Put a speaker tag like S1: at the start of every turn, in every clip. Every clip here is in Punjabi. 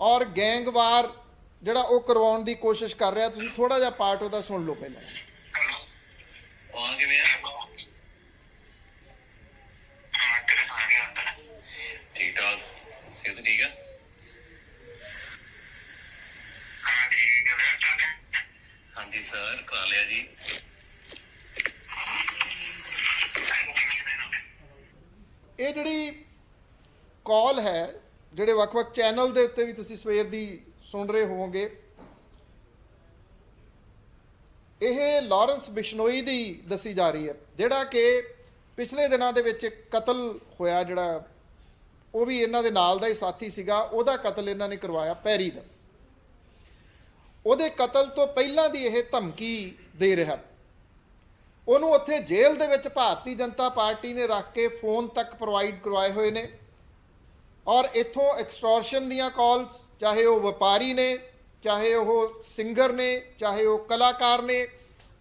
S1: ਔਰ ਗੈਂਗਵਾਰ ਜਿਹੜਾ ਉਹ ਕਰਵਾਉਣ ਦੀ ਕੋਸ਼ਿਸ਼ ਕਰ ਰਿਹਾ ਤੁਸੀਂ ਥੋੜਾ ਜਿਹਾ ਪਾਰਟ ਉਹਦਾ ਸੁਣ ਲਓ ਪਹਿਲਾਂ।
S2: ਆ ਕਿਵੇਂ ਆ? ਠੀਕ ਠਾਕ। ਸਿਹਤ ਠੀਕ ਆ? ਹਾਂਜੀ ਸਰ ਕਰਾ ਲਿਆ ਜੀ।
S1: ਇਹ ਜਿਹੜੀ ਕਾਲ ਹੈ ਜਿਹੜੇ ਵੱਖ-ਵੱਖ ਚੈਨਲ ਦੇ ਉੱਤੇ ਵੀ ਤੁਸੀਂ ਸਵੇਰ ਦੀ ਸੁਣ ਰਹੇ ਹੋਵੋਗੇ, ਇਹ ਲਾਰੈਂਸ ਬਿਸ਼ਨੋਈ ਦੀ ਦੱਸੀ ਜਾ ਰਹੀ ਹੈ, ਜਿਹੜਾ ਕਿ ਪਿਛਲੇ ਦਿਨਾਂ ਦੇ ਵਿੱਚ ਕਤਲ ਹੋਇਆ ਜਿਹੜਾ, ਉਹ ਵੀ ਇਹਨਾਂ ਦੇ ਨਾਲ ਦਾ ਹੀ ਸਾਥੀ ਸੀਗਾ, ਉਹਦਾ ਕਤਲ ਇਹਨਾਂ ਨੇ ਕਰਵਾਇਆ ਪੈਰੀ ਦਾ। ਉਹਦੇ ਕਤਲ ਤੋਂ ਪਹਿਲਾਂ ਦੀ ਇਹ ਧਮਕੀ ਦੇ ਰਿਹਾ। ਉਹਨੂੰ ਉੱਥੇ ਜੇਲ੍ਹ ਦੇ ਵਿੱਚ ਭਾਰਤੀ ਜਨਤਾ ਪਾਰਟੀ ਨੇ ਰੱਖ ਕੇ ਫੋਨ ਤੱਕ ਪ੍ਰੋਵਾਈਡ ਕਰਵਾਏ ਹੋਏ ਨੇ। ਔਰ ਇਥੋਂ ਐਕਸਟੋਰਸ਼ਨ ਦੀਆਂ ਕਾਲਸ ਚਾਹੇ ਉਹ ਵਪਾਰੀ ਨੇ, ਚਾਹੇ ਉਹ ਸਿੰਗਰ ਨੇ, ਚਾਹੇ ਉਹ ਕਲਾਕਾਰ ਨੇ,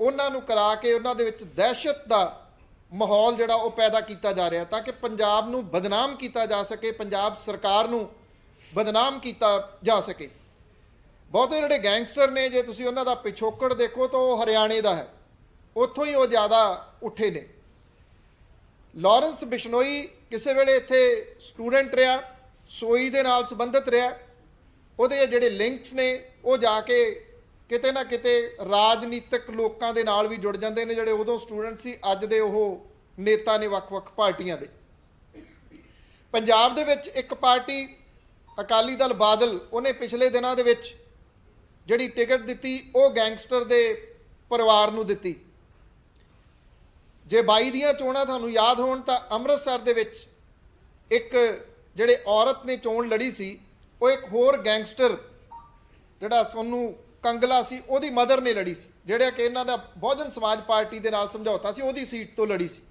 S1: ਉਹਨਾਂ ਨੂੰ ਕਰਾ ਕੇ ਉਹਨਾਂ ਦੇ ਵਿੱਚ ਦਹਿਸ਼ਤ ਦਾ ਮਾਹੌਲ ਜਿਹੜਾ ਉਹ ਪੈਦਾ ਕੀਤਾ ਜਾ ਰਿਹਾ ਤਾਂ ਕਿ ਪੰਜਾਬ ਨੂੰ ਬਦਨਾਮ ਕੀਤਾ ਜਾ ਸਕੇ, ਪੰਜਾਬ ਸਰਕਾਰ ਨੂੰ ਬਦਨਾਮ ਕੀਤਾ ਜਾ ਸਕੇ। ਬਹੁਤੇ ਜਿਹੜੇ ਗੈਂਗਸਟਰ ਨੇ, ਜੇ ਤੁਸੀਂ ਉਹਨਾਂ ਦਾ ਪਿਛੋਕੜ ਦੇਖੋ ਤਾਂ ਉਹ ਹਰਿਆਣੇ ਦਾ ਹੈ। ਉੱਥੋਂ ਹੀ ਉਹ ਜ਼ਿਆਦਾ ਉੱਠੇ ਨੇ। ਲਾਰੈਂਸ ਬਿਸ਼ਨੋਈ ਕਿਸੇ ਵੇਲੇ ਇੱਥੇ ਸਟੂਡੈਂਟ ਰਿਹਾ। ਸੋਈ ਦੇ ਨਾਲ ਸੰਬੰਧਿਤ ਰਿਹਾ। ਉਹਦੇ ਜਿਹੜੇ ਲਿੰਕਸ ਨੇ, ਉਹ ਜਾ ਕੇ ਕਿਤੇ ਨਾ ਕਿਤੇ ਰਾਜਨੀਤਿਕ ਲੋਕਾਂ ਦੇ ਨਾਲ ਵੀ ਜੁੜ ਜਾਂਦੇ ਨੇ, ਜਿਹੜੇ ਉਦੋਂ ਸਟੂਡੈਂਟ ਸੀ, ਅੱਜ ਦੇ ਉਹ ਨੇਤਾ ਨੇ ਵੱਖ-ਵੱਖ ਪਾਰਟੀਆਂ ਦੇ। ਪੰਜਾਬ ਦੇ ਵਿੱਚ ਇੱਕ ਪਾਰਟੀ, ਅਕਾਲੀ ਦਲ ਬਾਦਲ, ਉਹਨੇ ਪਿਛਲੇ ਦਿਨਾਂ ਦੇ ਵਿੱਚ ਜਿਹੜੀ ਟਿਕਟ ਦਿੱਤੀ, ਉਹ ਗੈਂਗਸਟਰ ਦੇ ਪਰਿਵਾਰ ਨੂੰ ਦਿੱਤੀ। ਜੇ 22 ਦੀਆਂ ਚੋਣਾਂ ਤੁਹਾਨੂੰ ਯਾਦ ਹੋਣ, ਤਾਂ ਅੰਮ੍ਰਿਤਸਰ ਦੇ ਵਿੱਚ ਇੱਕ ਜਿਹੜੇ ਔਰਤ ਨੇ ਚੋਣ ਲੜੀ ਸੀ, ਉਹ ਇੱਕ ਹੋਰ ਗੈਂਗਸਟਰ ਜਿਹੜਾ ਸੋਨੂੰ ਕੰਗਲਾ ਸੀ, ਉਹਦੀ ਮਦਰ ਨੇ ਲੜੀ ਸੀ, ਜਿਹੜਾ ਕਿ ਇਹਨਾਂ ਦਾ ਬਹੁਜਨ ਸਮਾਜ ਪਾਰਟੀ ਦੇ ਨਾਲ ਸਮਝੌਤਾ ਸੀ, ਉਹਦੀ ਸੀਟ ਤੋਂ ਲੜੀ ਸੀ।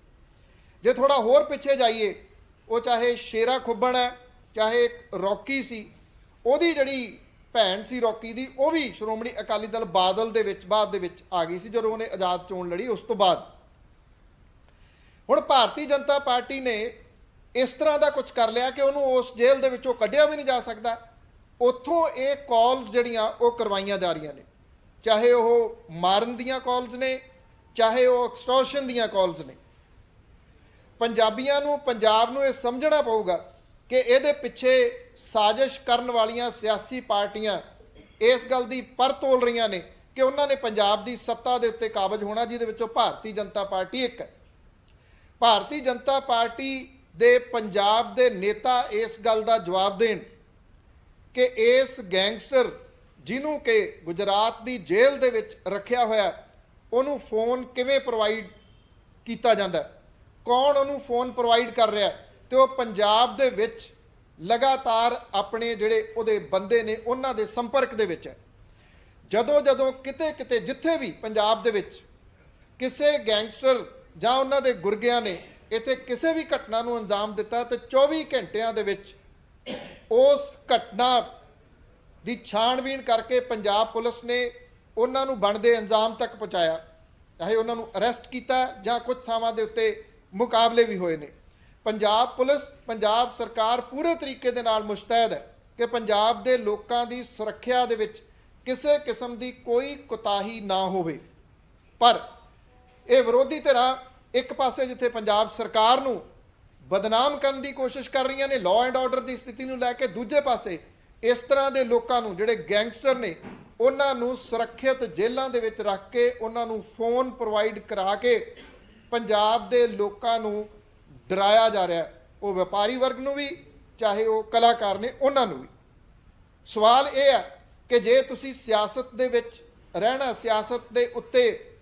S1: ਜੇ ਥੋੜਾ ਹੋਰ ਪਿੱਛੇ ਜਾਈਏ, ਉਹ ਚਾਹੇ ਸ਼ੇਰਾ ਖੁੱਬਣ ਹੈ, ਚਾਹੇ ਰੌਕੀ ਸੀ, ਉਹਦੀ ਜਿਹੜੀ ਭੈਣ ਸੀ ਰੌਕੀ ਦੀ, ਉਹ ਵੀ ਸ਼੍ਰੋਮਣੀ ਅਕਾਲੀ ਦਲ ਬਾਦਲ ਦੇ ਵਿੱਚ, ਬਾਅਦ ਦੇ ਵਿੱਚ ਆ ਗਈ ਸੀ, ਜਦੋਂ ਉਹਨੇ ਆਜ਼ਾਦ ਚੋਣ ਲੜੀ, ਉਸ ਤੋਂ ਬਾਅਦ। ਹੁਣ ਭਾਰਤੀ ਜਨਤਾ ਪਾਰਟੀ ਨੇ ਇਸ ਤਰ੍ਹਾਂ ਦਾ ਕੁਝ ਕਰ ਲਿਆ ਕਿ ਉਹਨੂੰ ਉਸ ਜੇਲ੍ਹ ਦੇ ਵਿੱਚੋਂ ਕੱਢਿਆ ਵੀ ਨਹੀਂ ਜਾ ਸਕਦਾ। ਉੱਥੋਂ ਇਹ ਕਾਲਸ ਜਿਹੜੀਆਂ ਉਹ ਕਰਵਾਈਆਂ ਜਾ ਰਹੀਆਂ ਨੇ। ਚਾਹੇ ਉਹ ਮਾਰਨ ਦੀਆਂ ਕਾਲਸ ਨੇ, ਚਾਹੇ ਉਹ ਐਕਸਟੋਰਸ਼ਨ ਦੀਆਂ ਕਾਲਸ ਨੇ। ਪੰਜਾਬੀਆਂ ਨੂੰ, ਪੰਜਾਬ ਨੂੰ ਇਹ ਸਮਝਣਾ ਪਊਗਾ ਕਿ ਇਹਦੇ ਪਿੱਛੇ ਸਾਜ਼ਿਸ਼ ਕਰਨ ਵਾਲੀਆਂ ਸਿਆਸੀ ਪਾਰਟੀਆਂ ਇਸ ਗੱਲ ਦੀ ਪਰ ਤੋਲ ਰਹੀਆਂ ਨੇ ਕਿ ਉਹਨਾਂ ਨੇ ਪੰਜਾਬ ਦੀ ਸੱਤਾ ਦੇ ਉੱਤੇ ਕਾਬਜ ਹੋਣਾ, ਜਿਹਦੇ ਵਿੱਚੋਂ ਭਾਰਤੀ ਜਨਤਾ ਪਾਰਟੀ ਇੱਕ ਹੈ। ਭਾਰਤੀ ਜਨਤਾ ਪਾਰਟੀ ਦੇ ਪੰਜਾਬ ਦੇ ਨੇਤਾ ਇਸ ਗੱਲ ਦਾ ਜਵਾਬ ਦੇਣ ਕਿ ਇਸ ਗੈਂਗਸਟਰ ਜਿਹਨੂੰ ਕਿ ਗੁਜਰਾਤ ਦੀ ਜੇਲ੍ਹ ਦੇ ਵਿੱਚ ਰੱਖਿਆ ਹੋਇਆ, ਉਹਨੂੰ ਫੋਨ ਕਿਵੇਂ ਪ੍ਰੋਵਾਈਡ ਕੀਤਾ ਜਾਂਦਾ ਕੌਣ ਉਹਨੂੰ ਫੋਨ ਪ੍ਰੋਵਾਈਡ ਕਰ ਰਿਹਾ ਹੈ? ਤੇ ਉਹ ਪੰਜਾਬ ਦੇ ਵਿੱਚ ਲਗਾਤਾਰ ਆਪਣੇ ਜਿਹੜੇ ਉਹਦੇ ਬੰਦੇ ਨੇ, ਉਹਨਾਂ ਦੇ ਸੰਪਰਕ ਦੇ ਵਿੱਚ ਹੈ ਜਦੋਂ ਜਦੋਂ ਕਿਤੇ ਕਿਤੇ ਜਿੱਥੇ ਵੀ ਪੰਜਾਬ ਦੇ ਵਿੱਚ ਕਿਸੇ ਗੈਂਗਸਟਰ ਜਾਂ ਉਹਨਾਂ ਦੇ ਗੁਰਗਿਆਂ ਨੇ ਇੱਥੇ ਕਿਸੇ ਵੀ ਘਟਨਾ ਨੂੰ ਅੰਜਾਮ ਦਿੱਤਾ ਤੇ 24 ਘੰਟਿਆਂ ਦੇ ਵਿੱਚ ਉਸ ਘਟਨਾ ਦੀ ਛਾਣਬੀਣ ਕਰਕੇ ਪੰਜਾਬ ਪੁਲਿਸ ਨੇ ਉਹਨਾਂ ਨੂੰ ਬਣਦੇ ਅੰਜਾਮ ਤੱਕ ਪਹੁੰਚਾਇਆ। ਚਾਹੇ ਉਹਨਾਂ ਨੂੰ ਅਰੈਸਟ ਕੀਤਾ ਜਾਂ ਕੁਝ ਥਾਵਾਂ ਦੇ ਉੱਤੇ ਮੁਕਾਬਲੇ ਵੀ ਹੋਏ ਨੇ। ਪੰਜਾਬ ਪੁਲਿਸ, ਪੰਜਾਬ ਸਰਕਾਰ ਪੂਰੇ ਤਰੀਕੇ ਦੇ ਨਾਲ ਮੁਸ਼ਤੈਦ ਹੈ ਕਿ ਪੰਜਾਬ ਦੇ ਲੋਕਾਂ ਦੀ ਸੁਰੱਖਿਆ ਦੇ ਵਿੱਚ ਕਿਸੇ ਕਿਸਮ ਦੀ ਕੋਈ ਕੁਤਾਹੀ ਨਾ ਹੋਵੇ। ਪਰ ਇਹ ਵਿਰੋਧੀ ਧਿਰਾਂ ਇੱਕ ਪਾਸੇ ਜਿੱਥੇ ਪੰਜਾਬ ਸਰਕਾਰ ਨੂੰ ਬਦਨਾਮ ਕਰਨ ਦੀ ਕੋਸ਼ਿਸ਼ ਕਰ ਰਹੀਆਂ ਨੇ ਲਾਅ ਐਂਡ ਆਰਡਰ ਦੀ ਸਥਿਤੀ ਨੂੰ ਲੈ ਕੇ ਦੂਜੇ ਪਾਸੇ ਇਸ ਤਰ੍ਹਾਂ ਦੇ ਲੋਕਾਂ ਨੂੰ, ਜਿਹੜੇ ਗੈਂਗਸਟਰ ਨੇ, ਉਹਨਾਂ ਨੂੰ ਸੁਰੱਖਿਅਤ ਜੇਲ੍ਹਾਂ ਦੇ ਵਿੱਚ ਰੱਖ ਕੇ, ਉਹਨਾਂ ਨੂੰ ਫੋਨ ਪ੍ਰੋਵਾਈਡ ਕਰਾ ਕੇ ਪੰਜਾਬ ਦੇ ਲੋਕਾਂ ਨੂੰ ਡਰਾਇਆ ਜਾ ਰਿਹਾ ਉਹ ਵਪਾਰੀ ਵਰਗ ਨੂੰ ਵੀ, ਚਾਹੇ ਉਹ ਕਲਾਕਾਰ ਨੇ, ਉਹਨਾਂ ਨੂੰ ਵੀ। ਸਵਾਲ ਇਹ ਹੈ ਕਿ ਜੇ ਤੁਸੀਂ ਸਿਆਸਤ ਦੇ ਵਿੱਚ ਰਹਿਣਾ, ਸਿਆਸਤ ਦੇ ਉੱਤੇ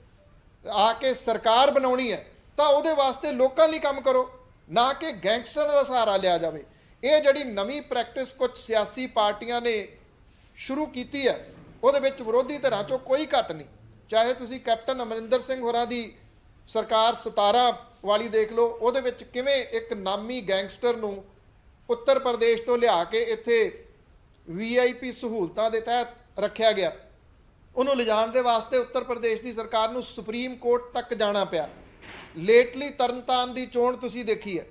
S1: ਆ ਕੇ ਸਰਕਾਰ ਬਣਾਉਣੀ ਹੈ ਤਾਂ ਉਹਦੇ ਵਾਸਤੇ ਲੋਕਾਂ ਲਈ ਕੰਮ ਕਰੋ, ਨਾ ਕਿ ਗੈਂਗਸਟਰਾਂ ਦਾ ਸਹਾਰਾ ਲਿਆ ਜਾਵੇ। ਇਹ ਜਿਹੜੀ ਨਵੀਂ ਪ੍ਰੈਕਟਿਸ ਕੁਝ ਸਿਆਸੀ ਪਾਰਟੀਆਂ ਨੇ ਸ਼ੁਰੂ ਕੀਤੀ ਹੈ, ਉਹਦੇ ਵਿੱਚ ਵਿਰੋਧੀ ਧਿਰਾਂ ਚੋਂ ਕੋਈ ਘੱਟ ਨਹੀਂ। ਚਾਹੇ ਤੁਸੀਂ ਕੈਪਟਨ ਅਮਰਿੰਦਰ ਸਿੰਘ ਹੋਰਾਂ ਦੀ ਸਰਕਾਰ 17 ਵਾਲੀ ਦੇਖ ਲਓ, ਉਹਦੇ ਵਿੱਚ ਕਿਵੇਂ ਇੱਕ ਨਾਮੀ ਗੈਂਗਸਟਰ ਨੂੰ ਉੱਤਰ ਪ੍ਰਦੇਸ਼ ਤੋਂ ਲਿਆ ਕੇ ਇੱਥੇ ਵੀਆਈਪੀ ਸਹੂਲਤਾਂ ਦੇ ਤਹਿਤ ਰੱਖਿਆ ਗਿਆ। ਉਹਨੂੰ ਲਿਜਾਣ ਦੇ ਵਾਸਤੇ ਉੱਤਰ ਪ੍ਰਦੇਸ਼ ਦੀ ਸਰਕਾਰ ਨੂੰ ਸੁਪਰੀਮ ਕੋਰਟ ਤੱਕ ਜਾਣਾ ਪਿਆ। ਲੇਟਲੀ ਤਰਨਤਾਰਨ ਦੀ ਚੋਣ ਤੁਸੀਂ ਦੇਖੀ ਹੈ।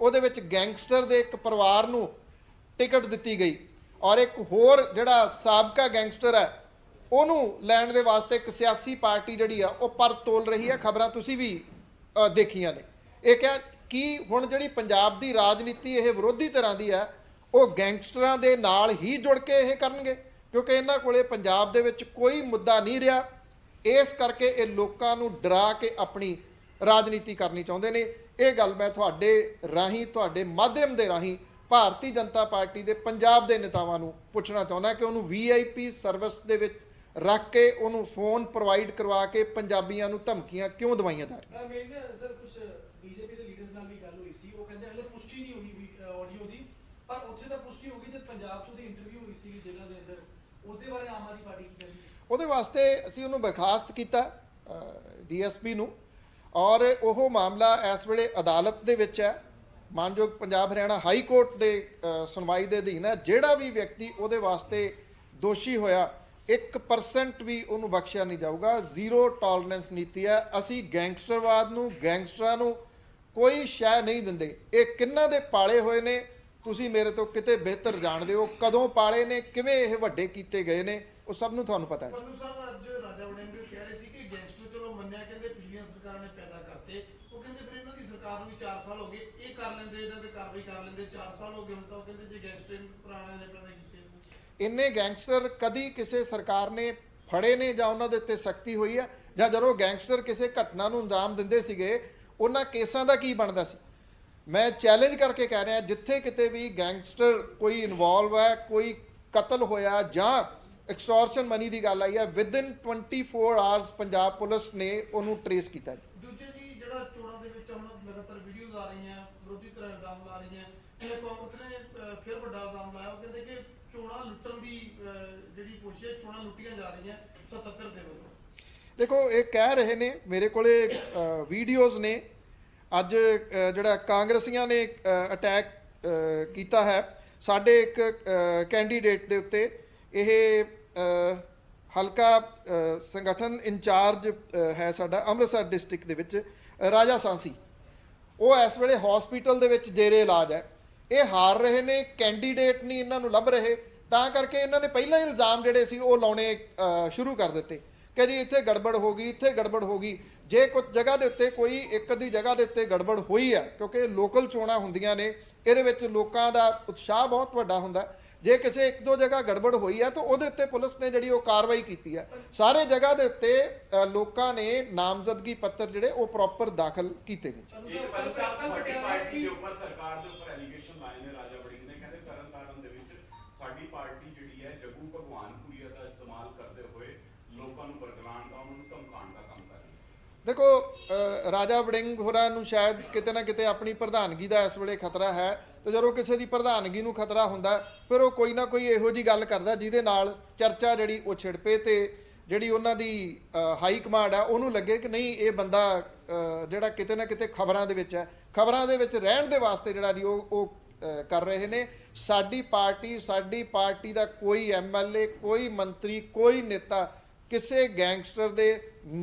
S1: ਉਹਦੇ ਵਿੱਚ ਗੈਂਗਸਟਰ ਦੇ ਇੱਕ ਪਰਿਵਾਰ ਨੂੰ ਟਿਕਟ ਦਿੱਤੀ ਗਈ ਔਰ ਇੱਕ ਹੋਰ ਜਿਹੜਾ ਸਾਬਕਾ ਗੈਂਗਸਟਰ ਹੈ, ਉਹਨੂੰ ਲੈਣ ਦੇ ਵਾਸਤੇ ਇੱਕ ਸਿਆਸੀ ਪਾਰਟੀ ਜਿਹੜੀ ਆ, ਉਹ ਪਰ ਤੋਲ ਰਹੀ ਹੈ। ਖਬਰਾਂ ਤੁਸੀਂ ਵੀ ਦੇਖੀਆਂ ਨੇ। ਇਹ ਕਿਹਾ ਕਿ ਹੁਣ ਜਿਹੜੀ ਪੰਜਾਬ ਦੀ ਰਾਜਨੀਤੀ ਇਹ ਵਿਰੋਧੀ ਤਰ੍ਹਾਂ ਦੀ ਹੈ, ਉਹ ਗੈਂਗਸਟਰਾਂ ਦੇ ਨਾਲ ਹੀ ਜੁੜ ਕੇ ਇਹ ਕਰਨਗੇ? ਕਿਉਂਕਿ ਇਹਨਾਂ ਕੋਲੇ ਪੰਜਾਬ ਦੇ ਵਿੱਚ ਕੋਈ ਮੁੱਦਾ ਨਹੀਂ ਰਿਹਾ। ਇਸ ਕਰਕੇ ਇਹ ਲੋਕਾਂ ਨੂੰ ਡਰਾ ਕੇ ਆਪਣੀ ਰਾਜਨੀਤੀ ਕਰਨੀ ਚਾਹੁੰਦੇ ਨੇ। ਇਹ ਗੱਲ ਮੈਂ ਤੁਹਾਡੇ ਰਾਹੀਂ ਤੁਹਾਡੇ ਮਾਧਿਅਮ ਦੇ ਰਾਹੀਂ ਭਾਰਤੀ ਜਨਤਾ ਪਾਰਟੀ ਦੇ ਪੰਜਾਬ ਦੇ ਨੇਤਾਵਾਂ ਨੂੰ ਪੁੱਛਣਾ ਚਾਹੁੰਦਾ ਕਿ ਉਹਨੂੰ ਵੀਆਈਪੀ ਸਰਵਿਸ ਦੇ ਵਿੱਚ ਰੱਖ ਕੇ ਉਹਨੂੰ ਫੋਨ ਪ੍ਰੋਵਾਈਡ ਕਰਵਾ ਕੇ ਪੰਜਾਬੀਆਂ ਨੂੰ ਧਮਕੀਆਂ ਕਿਉਂ ਦਵਾਈਆਂ ਜਾ ਰਹੀਆਂ?
S3: ਅਹ ਮੇਰੀ ਨਾ ਸਰ ਕੁਝ ਬੀਜੇਪੀ ਦੇ ਲੀਡਰਸ ਨਾਲ ਵੀ ਗੱਲ ਹੋਈ ਸੀ। ਉਹ ਕਹਿੰਦੇ ਹਲੇ ਪੁਸ਼ਟੀ ਨਹੀਂ ਹੋਈ ਆਡੀਓ ਦੀ। ਪਰ ਉੱਥੇ ਤਾਂ ਪੁਸ਼ਟੀ ਹੋ ਗਈ ਜਦ ਪੰਜਾਬ 'ਚ ਉਹਦੀ ਇੰਟਰਵਿਊ ਹੋਈ ਸੀ ਜੇਲ੍ਹਾਂ ਦੇ ਅੰਦਰ। ਉਹਦੇ ਬਾਰੇ ਆਮ ਆਦਮੀ ਪਾਰਟੀ ਕੀ ਕਹਿੰਦੀ ਹੈ?
S1: ਉਹਦੇ ਵਾਸਤੇ ਅਸੀਂ ਉਹਨੂੰ ਬਰਖਾਸਤ ਕੀਤਾ ਡੀਐਸਪੀ ਨੂੰ। ਔਰ ਉਹ ਮਾਮਲਾ ਇਸ ਵੇਲੇ ਅਦਾਲਤ ਦੇ ਵਿੱਚ ਹੈ। ਮਾਨਯੋਗ ਪੰਜਾਬ ਹਰਿਆਣਾ ਹਾਈ ਕੋਰਟ ਦੇ ਸੁਣਵਾਈ ਦੇ ਅਧੀਨ ਹੈ। ਜਿਹੜਾ ਵੀ ਵਿਅਕਤੀ ਉਹਦੇ ਵਾਸਤੇ ਦੋਸ਼ੀ ਹੋਇਆ 1% ਵੀ ਉਹਨੂੰ ਬਖਸ਼ਿਆ ਨਹੀਂ ਜਾਊਗਾ। ਜ਼ੀਰੋ ਟੋਲਰੈਂਸ ਨੀਤੀ ਹੈ। ਅਸੀਂ ਗੈਂਗਸਟਰਵਾਦ ਨੂੰ, ਗੈਂਗਸਟਰਾਂ ਨੂੰ ਕੋਈ ਸ਼ੈ ਨਹੀਂ ਦਿੰਦੇ। ਇਹ ਕਿੰਨਾਂ ਦੇ ਪਾਲੇ ਹੋਏ ਨੇ, ਤੁਸੀਂ ਮੇਰੇ ਤੋਂ ਕਿਤੇ ਬਿਹਤਰ ਜਾਣਦੇ ਹੋ। ਕਦੋਂ ਪਾਲੇ ਨੇ, ਕਿਵੇਂ ਇਹ ਵੱਡੇ ਕੀਤੇ ਗਏ ਨੇ, ਉਹ ਸਭ ਨੂੰ ਤੁਹਾਨੂੰ ਪਤਾ ਹੈ
S4: ਪੰਨੂ ਸਾਹਿਬ ਅੱਜ ਰਾਜਾ ਵੜਿੰਗ ਕਹਿ ਰਹੇ ਸੀ ਕਿ ਗੈਂਗਸਟਰ ਚਲੋ ਮੰਨਿਆ ਕਹਿੰਦੇ ਪਿਛਲੀਆਂ ਸਰਕਾਰਾਂ ਨੇ ਪੈਦਾ ਕਰਤੇ ਉਹ ਕਹਿੰਦੇ ਫਿਰ ਇਹਨਾਂ ਦੀ ਸਰਕਾਰ ਨੂੰ ਵੀ 4 ਸਾਲ ਹੋ ਗਏ ਇਹ ਕਰ ਲੈਂਦੇ ਇਹਨਾਂ ਤੇ ਕਾਰਵਾਈ ਕਰ ਲੈਂਦੇ 4 ਸਾਲ ਹੋ ਗਏ ਹੁਣ ਤਾਂ ਉਹ ਕਹਿੰਦੇ ਜੇ ਗੈਂਗਸਟਰ ਪੁਰਾਣੇ ਨੇ ਪੈਦਾ ਕੀਤੇ
S1: ਇੰਨੇ ਗੈਂਗਸਟਰ ਕਦੀ ਕਿਸੇ ਸਰਕਾਰ ਨੇ ਫੜੇ ਨੇ ਜਾਂ ਉਹਨਾਂ ਦੇ ਉੱਤੇ ਸਖਤੀ ਹੋਈ ਹੈ? ਜਾਂ ਜਦੋਂ ਗੈਂਗਸਟਰ ਕਿਸੇ ਘਟਨਾ ਨੂੰ ਅੰਜਾਮ ਦਿੰਦੇ ਸੀਗੇ, ਉਹਨਾਂ ਕੇਸਾਂ ਦਾ ਕੀ ਬਣਦਾ ਸੀ? ਮੈਂ ਚੈਲੰਜ ਕਰਕੇ ਕਹਿ ਰਿਹਾ, ਜਿੱਥੇ ਕਿਤੇ ਵੀ ਗੈਂਗਸਟਰ ਕੋਈ ਇਨਵੋਲਵ ਹੈ, ਕੋਈ ਕਤਲ ਹੋਇਆ ਜਾਂ ਐਕਸਟੋਰਸ਼ਨ ਮਨੀ ਦੀ ਗੱਲ ਆਈ ਹੈ ਵਿਦਿਨ 24 ਆਵਰਸ ਪੰਜਾਬ ਪੁਲਿਸ ਨੇ ਉਹਨੂੰ ਟਰੇਸ ਕੀਤਾ ਜੀ
S4: ਜਿਹੜਾ ਚੋਣਾਂ ਦੇ ਵਿੱਚ ਹੁਣ ਲਗਾਤਾਰ ਵੀਡੀਓਜ਼ ਆ ਰਹੀਆਂ ਵਿਰੋਧੀ ਧਿਰਾਂ ਇਲਜ਼ਾਮ ਲਾ ਰਹੀਆਂ ਇਹ ਕਾਂਗਰਸ ਨੇ ਅਹ, ਫਿਰ ਵੱਡਾ ਇਲਜ਼ਾਮ ਲਾਇਆ ਉਹ ਕਹਿੰਦੇ ਕਿ ਚੋਣਾਂ ਲੁੱਟਣ ਦੀ ਅਹ, ਜਿਹੜੀ ਕੋਸ਼ਿਸ਼ ਹੈ, ਚੋਣਾਂ ਲੁੱਟੀਆਂ ਜਾ ਰਹੀਆਂ 77 ਦੇ ਵੱਲੋਂ
S1: ਦੇਖੋ, ਇਹ ਕਹਿ ਰਹੇ ਨੇ, ਮੇਰੇ ਕੋਲੇ ਵੀਡੀਓਜ਼ ਨੇ। ਅੱਜ ਜਿਹੜਾ ਕਾਂਗਰਸੀਆਂ ਨੇ ਅਟੈਕ ਕੀਤਾ ਹੈ, ਸਾਡੇ ਇੱਕ ਕੈਂਡੀਡੇਟ ਦੇ ਉੱਤੇ ਇਹ ਹਲਕਾ ਸੰਗਠਨ ਇੰਚਾਰਜ ਹੈ ਸਾਡਾ ਅੰਮ੍ਰਿਤਸਰ ਡਿਸਟ੍ਰਿਕਟ ਦੇ ਵਿੱਚ, ਰਾਜਾ ਸਾਂਸੀ। ਉਹ ਇਸ ਵੇਲੇ ਹਸਪੀਟਲ ਦੇ ਵਿੱਚ ਜੇਰੇ ਇਲਾਜ ਹੈ। ਇਹ ਹਾਰ ਰਹੇ ਨੇ ਕੈਂਡੀਡੇਟ ਨਹੀਂ ਇਹਨਾਂ ਨੂੰ ਲੱਭ ਰਹੇ, ਤਾਂ ਕਰਕੇ ਇਹਨਾਂ ਨੇ ਪਹਿਲਾਂ ਇਲਜ਼ਾਮ ਜਿਹੜੇ ਸੀ ਉਹ ਲਾਉਣੇ ਸ਼ੁਰੂ ਕਰ ਦਿੱਤੇ। ਕਿ ਜੀ ਇੱਥੇ ਗੜਬੜ ਹੋ ਗਈ, ਇੱਥੇ ਗੜਬੜ ਹੋ ਗਈ। ਜੇ ਕੁਝ ਜਗ੍ਹਾ ਦੇ ਉੱਤੇ ਕੋਈ ਇੱਕ ਅੱਧੀ ਜਗ੍ਹਾ ਦੇ ਉੱਤੇ ਗੜਬੜ ਹੋਈ ਹੈ ਕਿਉਂਕਿ ਲੋਕਲ ਚੋਣਾਂ ਹੁੰਦੀਆਂ ਨੇ, ਇਹਦੇ ਵਿੱਚ ਲੋਕਾਂ ਦਾ ਉਤਸ਼ਾਹ ਬਹੁਤ ਵੱਡਾ ਹੁੰਦਾ ਜੇ ਕਿਸੇ ਇੱਕ ਦੋ ਜਗ੍ਹਾ ਗੜਬੜ ਹੋਈ ਹੈ ਤਾਂ ਉਹਦੇ ਉੱਤੇ ਪੁਲਿਸ ਨੇ ਜਿਹੜੀ ਉਹ ਕਾਰਵਾਈ ਕੀਤੀ ਹੈ ਸਾਰੇ ਜਗ੍ਹਾ ਦੇ ਉੱਤੇ ਲੋਕਾਂ ਨੇ ਨਾਮਜ਼ਦਗੀ ਪੱਤਰ ਜਿਹੜੇ ਉਹ ਪ੍ਰੋਪਰ ਦਾਖਲ ਕੀਤੇ ਨੇ। ਜੀ।
S5: ਲੋਕਾਂ ਨੂੰ ਬਰਗਲਾਉਣ ਦਾ ਉਹਨਾਂ ਨੂੰ ਧਮਕਾਉਣ ਦਾ ਕੰਮ ਕਰ ਰਹੀ ਹੈ
S1: ਦੇਖੋ ਰਾਜਾ ਵੜਿੰਗ ਹੋਰਾਂ ਨੂੰ ਸ਼ਾਇਦ ਕਿਤੇ ਨਾ ਕਿਤੇ ਆਪਣੀ ਪ੍ਰਧਾਨਗੀ ਦਾ ਇਸ ਵੇਲੇ ਖਤਰਾ ਹੈ ਤੇ ਜਦੋਂ ਕਿਸੇ ਦੀ ਪ੍ਰਧਾਨਗੀ ਨੂੰ ਖਤਰਾ ਹੁੰਦਾ, ਫਿਰ ਉਹ ਕੋਈ ਨਾ ਕੋਈ ਇਹੋ ਜੀ ਗੱਲ ਕਰਦਾ ਜਿਹਦੇ ਨਾਲ ਚਰਚਾ ਜਿਹੜੀ ਉਹ ਛਿੜਪੇ ਤੇ ਜਿਹੜੀ ਉਹਨਾਂ ਦੀ ਹਾਈ ਕਮਾਂਡ ਆ, ਉਹਨੂੰ ਲੱਗੇ ਕਿ ਨਹੀਂ, ਇਹ ਬੰਦਾ ਜਿਹੜਾ ਕਿਤੇ ਨਾ ਕਿਤੇ ਖਬਰਾਂ ਦੇ ਵਿੱਚ ਹੈ। ਖਬਰਾਂ ਦੇ ਵਿੱਚ ਰਹਿਣ ਦੇ ਵਾਸਤੇ ਜਿਹੜਾ ਜੀ ਉਹ ਉਹ ਕਰ ਰਹੇ ਨੇ। ਸਾਡੀ ਪਾਰਟੀ ਸਾਡੀ ਪਾਰਟੀ ਦਾ ਕੋਈ ਐਮਐਲਏ ਕੋਈ ਮੰਤਰੀ, ਕੋਈ ਨੇਤਾ ਕਿਸੇ ਗੈਂਗਸਟਰ ਦੇ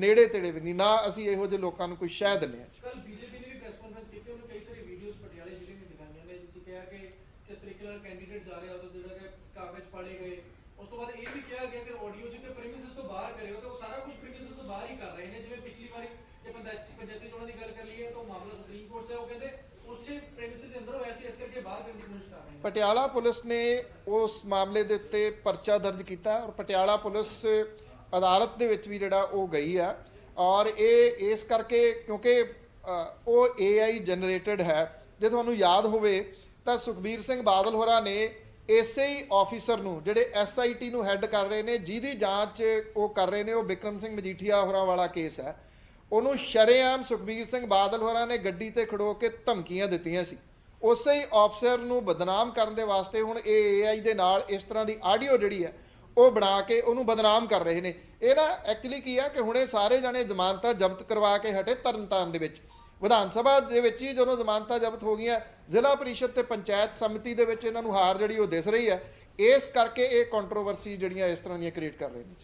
S1: ਨੇੜੇ ਤੇੜੇ ਵੀ ਨਹੀਂ ਨਾ ਅਸੀਂ ਇਹੋ ਜਿਹੇ ਲੋਕਾਂ ਨੂੰ ਕੋਈ ਸ਼ਹਿ ਦਿੰਦੇ ਹਾਂ ਜੀ।
S3: ਕੱਲ ਬੀਜੇਪੀ ਨੇ ਵੀ ਪ੍ਰੈਸ ਕਾਨਫਰੰਸ ਕੀਤੀ ਉਹਨੇ ਕਈ ਸਾਰੀ ਵੀਡੀਓਜ਼ ਪਟਿਆਲੇ ਜ਼ਿਲ੍ਹੇ ਨੇ ਦਿਖਾਈਆਂ ਨੇ ਜਿੱਥੇ ਕਿਹਾ ਕਿ ਕਿਸ ਤਰੀਕੇ ਨਾਲ ਕੈਂਡੀਡੇਟ ਜਾ ਰਿਹਾ ਉਹ ਜਿਹੜਾ ਕਿ ਕਾਗਜ਼ ਪਾੜੇ ਗਏ। ਉਸ ਤੋਂ ਬਾਅਦ ਇਹ ਵੀ ਕਿਹਾ ਗਿਆ ਕਿ ਆਡੀਓ ਚ ਕਿ ਪ੍ਰੀਮਿਸਿਸ ਤੋਂ ਬਾਹਰ ਕਰਿਓ ਤਾਂ ਉਹ ਸਾਰਾ ਕੁਝ ਪ੍ਰੀਮਿਸਿਸ ਤੋਂ ਬਾਹਰ ਹੀ ਕਰ ਰਹੇ ਨੇ। ਜਿਵੇਂ ਪਿਛਲੀ ਵਾਰੀ ਜੇ ਪੰਚਾਇਤੀ ਪੰਚਾਇਤੀ ਚੋਣਾਂ ਦੀ ਗੱਲ ਕਰ ਲਈਏ ਤਾਂ ਉਹ ਮਾਮਲਾ ਸੁਪਰੀਮ ਕੋਰਟ 'ਚ ਹੈ ਉਹ ਕਹਿੰਦੇ ਉੱਥੇ ਪ੍ਰੀਮਿਸਿਸ ਅੰਦਰ ਹੋਇਆ ਸੀ ਇਸ ਕਰਕੇ ਬਾਹਰ ਕਰਨ ਦੀ ਕੋਸ਼ਿਸ਼ ਕਰ ਰਹੇ ਨੇ।
S1: ਪਟਿਆਲਾ ਪੁਲਿਸ ਨੇ ਉਸ ਮਾਮਲੇ ਦੇ ਉੱਤੇ ਪਰਚਾ ਦਰਜ ਕੀਤਾ ਔਰ ਪਟਿਆਲਾ ਪੁਲਿਸ ਅਦਾਲਤ ਦੇ ਵਿੱਚ ਵੀ ਜਿਹੜਾ ਉਹ ਗਈ ਆ। ਔਰ ਇਹ ਇਸ ਕਰਕੇ ਕਿਉਂਕਿ ਅ, ਉਹ AI ਜਨਰੇਟਡ ਹੈ। ਜੇ ਤੁਹਾਨੂੰ ਯਾਦ ਹੋਵੇ ਤਾਂ ਸੁਖਬੀਰ ਸਿੰਘ ਬਾਦਲ ਹੋਰਾਂ ਨੇ ਇਸੇ ਹੀ ਆਫੀਸਰ ਨੂੰ ਜਿਹੜੇ ਐਸਆਈਟੀ ਨੂੰ ਹੈੱਡ ਕਰ ਰਹੇ ਨੇ ਜਿਹਦੀ ਜਾਂਚ ਉਹ ਕਰ ਰਹੇ ਨੇ ਉਹ ਵਿਕਰਮ ਸਿੰਘ ਮਜੀਠੀਆ ਹੋਰਾਂ ਵਾਲਾ ਕੇਸ ਹੈ। ਉਹਨੂੰ ਸ਼ਰੇਆਮ ਸੁਖਬੀਰ ਸਿੰਘ ਬਾਦਲ ਹੋਰਾਂ ਨੇ ਗੱਡੀ ਤੇ ਖੜੋ ਕੇ ਧਮਕੀਆਂ ਦਿੱਤੀਆਂ ਸੀ। ਉਸੇ ਹੀ ਅਫਸਰ ਨੂੰ ਬਦਨਾਮ ਕਰਨ ਦੇ ਵਾਸਤੇ ਹੁਣ ਇਹ AI ਦੇ ਨਾਲ ਇਸ ਤਰ੍ਹਾਂ ਦੀ ਆਡੀਓ ਜਿਹੜੀ ਹੈ ਉਹ ਬਣਾ ਕੇ ਉਹਨੂੰ ਬਦਨਾਮ ਕਰ ਰਹੇ ਨੇ। ਇਹ ਨਾ ਐਕਚੁਅਲੀ ਕੀ ਆ ਕਿ ਹੁਣੇ ਸਾਰੇ ਜਾਣੇ ਜ਼ਮਾਨਤਾਂ ਜ਼ਬਤ ਕਰਵਾ ਕੇ ਹਟੇ ਤਰਨਤਾਰਨ ਦੇ ਵਿੱਚ। ਵਿਧਾਨ ਸਭਾ ਦੇ ਵਿੱਚ ਹੀ ਜਦੋਂ ਜ਼ਮਾਨਤਾਂ ਜ਼ਬਤ ਹੋ ਗਈਆਂ, ਜ਼ਿਲ੍ਹਾ ਪਰਿਸ਼ਦ ਤੇ ਪੰਚਾਇਤ ਸਮਿਤੀ ਦੇ ਵਿੱਚ ਇਹਨਾਂ ਨੂੰ ਹਾਰ ਜਿਹੜੀ ਉਹ ਦਿਸ ਰਹੀ ਹੈ। ਇਸ ਕਰਕੇ ਇਹ ਕੰਟਰੋਵਰਸੀ ਜਿਹੜੀਆਂ ਇਸ ਤਰ੍ਹਾਂ ਦੀਆਂ ਕ੍ਰੀਏਟ ਕਰ ਰਹੇ ਨੇ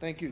S1: ਥੈਂਕ ਯੂ